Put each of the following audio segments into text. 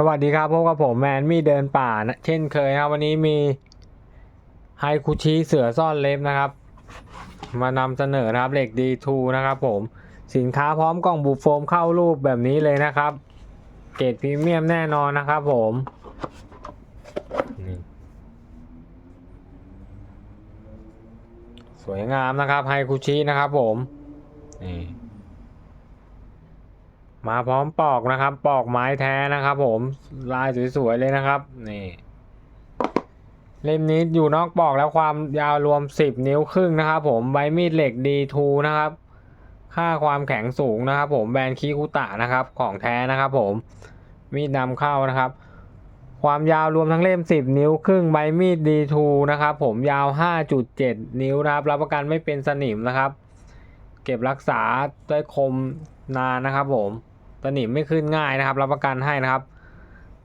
สวัสดีครับพบกับผมแมนมี่เดินป่านะเช่นเคยครับวันนี้มีไฮคุชิเสือซ่อนเล็บนะครับ มานำเสนอนะครับเหล็ก D2 นะครับผมสินค้าพร้อมกล่องบุโฟมเข้ารูปแบบนี้เลยนะครับ เกรดพรีเมียมแน่นอนนะครับผมสวยงามนะครับไฮคุชินะครับผมนี่ มาพร้อมปอกนะครับ ปอกไม้แท้นะครับ ผมลายสวยๆเลยนะครับ นี่ เล่มนี้อยู่นอกปอกแล้วความยาวรวม 10 นิ้วครึ่งนะครับ ผมใบมีดเหล็ก D2 นะครับ ค่าความแข็งสูงนะครับ ผมแบรนด์คิคุตะนะครับ ของแท้นะครับ ผมมีดนำเข้านะครับ ความยาวรวมทั้งเล่ม 10 นิ้วครึ่งใบมีด D2 นะครับ ผมยาว 5.7 นิ้วนะครับ รับประกันไม่เป็นสนิมนะครับ เก็บรักษาด้วยคมนานนะครับผม สนิมไม่ขึ้นง่ายนะครับ รับประกันให้นะครับ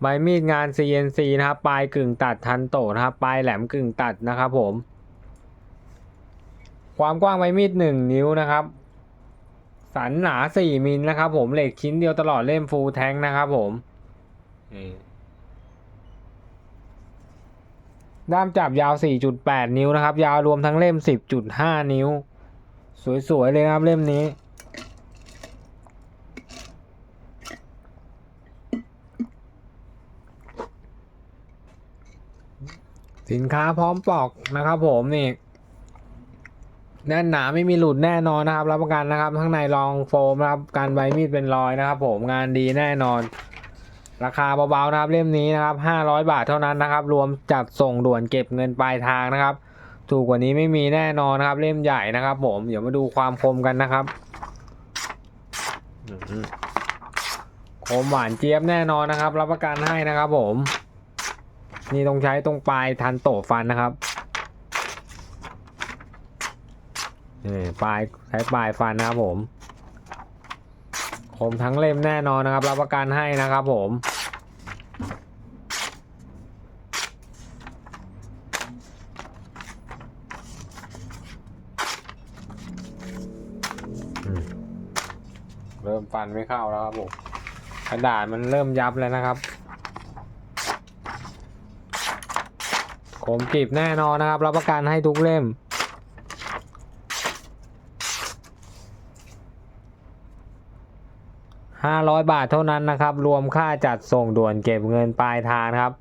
ใบมีดงาน CNC นะครับ ปลายกึ่งตัดทันโตนะครับ ปลายแหลมกึ่งตัดนะครับผม ความกว้างใบมีดหนึ่งนิ้วนะครับ สันหนาสี่มิลนะครับผม เหล็กชิ้นเดียวตลอดเล่มฟูลแท้งนะครับผม ด้ามจับยาว 4.8 นิ้วนะครับ ยาวรวมทั้งเล่ม 10.5 นิ้ว สวยๆเลยครับเล่มนี้ สินค้าพร้อมปอกนะครับ ผมนี่แน่นหนาไม่มีหลุดแน่นอนนะครับ รับประกันนะครับข้างในรองโฟมนะครับการใบมีดเป็นรอยนะครับ ผมงานดีแน่นอน ราคาเบาๆนะครับเล่มนี้นะครับ 500 บาทเท่านั้นนะครับ รวมจัดส่งด่วนเก็บเงินปลายทางนะครับ ถูกกว่านี้ไม่มีแน่นอนนะครับ เล่มใหญ่นะครับ ผมเดี๋ยวมาดูความคมกันนะครับอื้อหือคมหวานเจี๊ยบแน่นอนนะครับ รับประกันให้นะครับ ผม นี่ต้องใช้ตรงปลายทันโตะฟันนะครับนี่ปลายใช้ปลายฟันนะครับผมคมทั้งเล่มแน่นอนนะครับรับประกันให้นะครับผมเริ่มฟันไม่เข้าแล้วครับผมกระดาษมันเริ่มยับแล้วนะครับ คมกริบแน่นอนนะครับ รับประกันให้ทุกเล่ม ห้าร้อยบาทเท่านั้นนะครับ รวมค่าจัดส่งด่วนเก็บเงินปลายทางครับ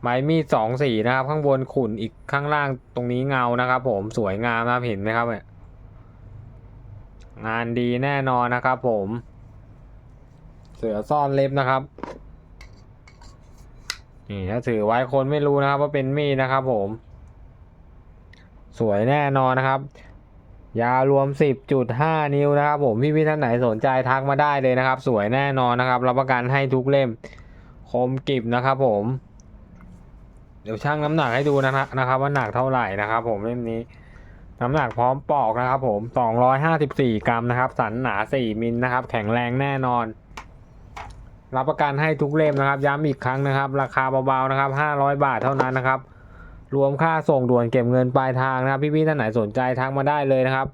ไม้มีดสองสีนะครับ ข้างบนขุนอีกข้างล่างตรงนี้เงานะครับ ผมสวยงามนะครับเห็นไหมครับเนี่ยงานดีแน่นอนนะครับ ผม เสือซ่อนเล็บนะครับ นี่ถ้าถือไว้คนไม่รู้นะครับ ว่าเป็นมีดนะครับ ผม สวยแน่นอนนะครับ ยาวรวม 10.5 นิ้วนะครับ ผมพี่พี่ท่านไหนสนใจทักมาได้เลยนะครับ สวยแน่นอนนะครับรับประกันให้ทุกเล่ม คมกริบนะครับ ผม เดี๋ยวชั่งน้ำหนักให้ดูนะนะครับ ว่าหนักเท่าไหร่นะครับ ผมเล่มนี้น้ำหนักพร้อมปอกนะครับผม 254 กรัมนะครับ สันหนา 4 มิลนะครับ แข็งแรงแน่นอน รับประกันให้ทุกเล่มนะครับ ย้ำอีกครั้งนะครับ ราคาเบาๆนะครับ 500 บาทเท่านั้นนะครับ รวมค่าส่งด่วนเก็บเงินปลายทางนะครับ พี่ๆท่านไหนสนใจทักมาได้เลยนะครับ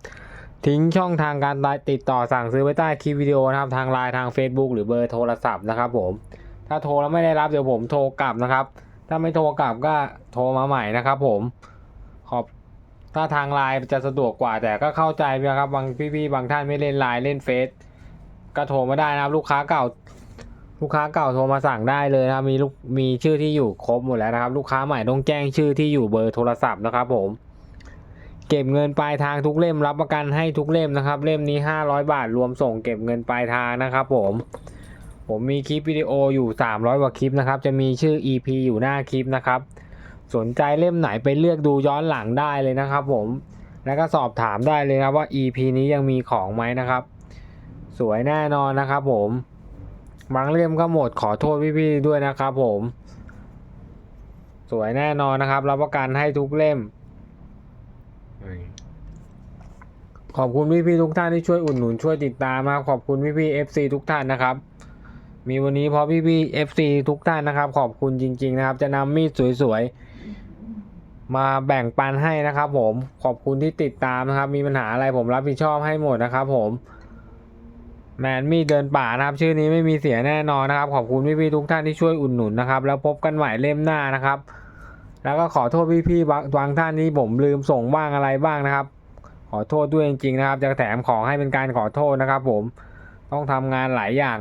ทิ้งช่องทางการติดต่อสั่งซื้อไว้ใต้คลิปวิดีโอนะครับ ทางไลน์ทาง Facebook หรือเบอร์โทรศัพท์นะครับ ผม ถ้าโทรแล้วไม่ได้รับเดี๋ยวผมโทรกลับนะครับ ถ้าไม่โทรกลับก็โทรมาใหม่นะครับ ผม ขอบถ้าทางไลน์จะสะดวกกว่าแต่ก็เข้าใจนะครับบางพี่ๆบางท่านไม่เล่นไลน์เล่นเฟซก็โทรมาได้นะครับ ลูกค้าเก่า ลูกค้าเก่าโทรมาสั่งได้เลยนะครับมีลูกมีชื่อที่อยู่ครบหมดแล้วนะครับ ลูกค้าใหม่ต้องแจ้งชื่อที่อยู่เบอร์โทรศัพท์นะครับผม เก็บเงินปลายทางทุกเล่มรับประกันให้ทุกเล่มนะครับ เล่มนี้ 500 บาทรวมส่งเก็บเงินปลายทางนะครับผมผมมีคลิปวิดีโออยู่ 300 กว่าคลิปนะครับ จะมีชื่อ EP อยู่หน้าคลิปนะครับ สนใจเล่มไหนไปเลือกดูย้อนหลังได้เลยนะครับผม แล้วก็สอบถามได้เลยนะครับว่า EP นี้ยังมีของไหมนะครับ สวยแน่นอนนะครับผม บางเล่มก็หมดขอโทษพี่ๆด้วยนะครับผม สวยแน่นอนนะครับ รับประกันให้ทุกเล่ม ขอบคุณพี่ๆทุกท่านที่ช่วยอุดหนุนช่วยติดตามครับขอบคุณพี่ๆ FC ทุกท่านนะครับ มีวันนี้เพราะพี่ๆ FC ทุกท่านนะครับ ขอบคุณจริง ๆ นะครับ จะนำมีดสวยๆ มาแบ่งปันให้นะครับ ผมขอบคุณที่ติดตามนะครับ มีปัญหาอะไรผมรับผิดชอบให้หมดนะครับ ผม แมนมี่เดินป่านะครับ ชื่อนี้ไม่มีเสียแน่นอนนะครับ ขอบคุณพี่ๆทุกท่านที่ช่วยอุดหนุนนะครับ แล้วพบกันใหม่เล่มหน้านะครับ แล้วก็ขอโทษพี่ๆบางท่านที่ผมลืมส่งบ้างอะไรบ้างนะครับ ขอโทษด้วยจริงๆนะครับ จะแถมของให้เป็นการขอโทษนะครับ ผมต้องทำงานหลายอย่าง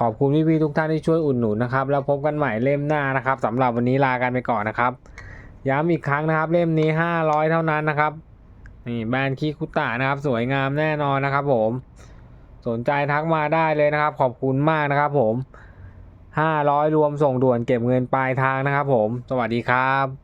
ขอบคุณพี่ๆทุกท่านที่ช่วยอุดหนุนนะครับ แล้วพบกันใหม่เล่มหน้านะครับสำหรับวันนี้ลากันไปก่อนนะครับ ย้ำอีกครั้งนะครับ เล่มนี้ 500 เท่านั้นนะครับนี่แบรนด์คิคุตะนะครับ สวยงามแน่นอนนะครับ ผม สนใจทักมาได้เลยนะครับ ขอบคุณมากนะครับผม 500 รวมส่งด่วนเก็บเงินปลายทางนะครับผม สวัสดีครับ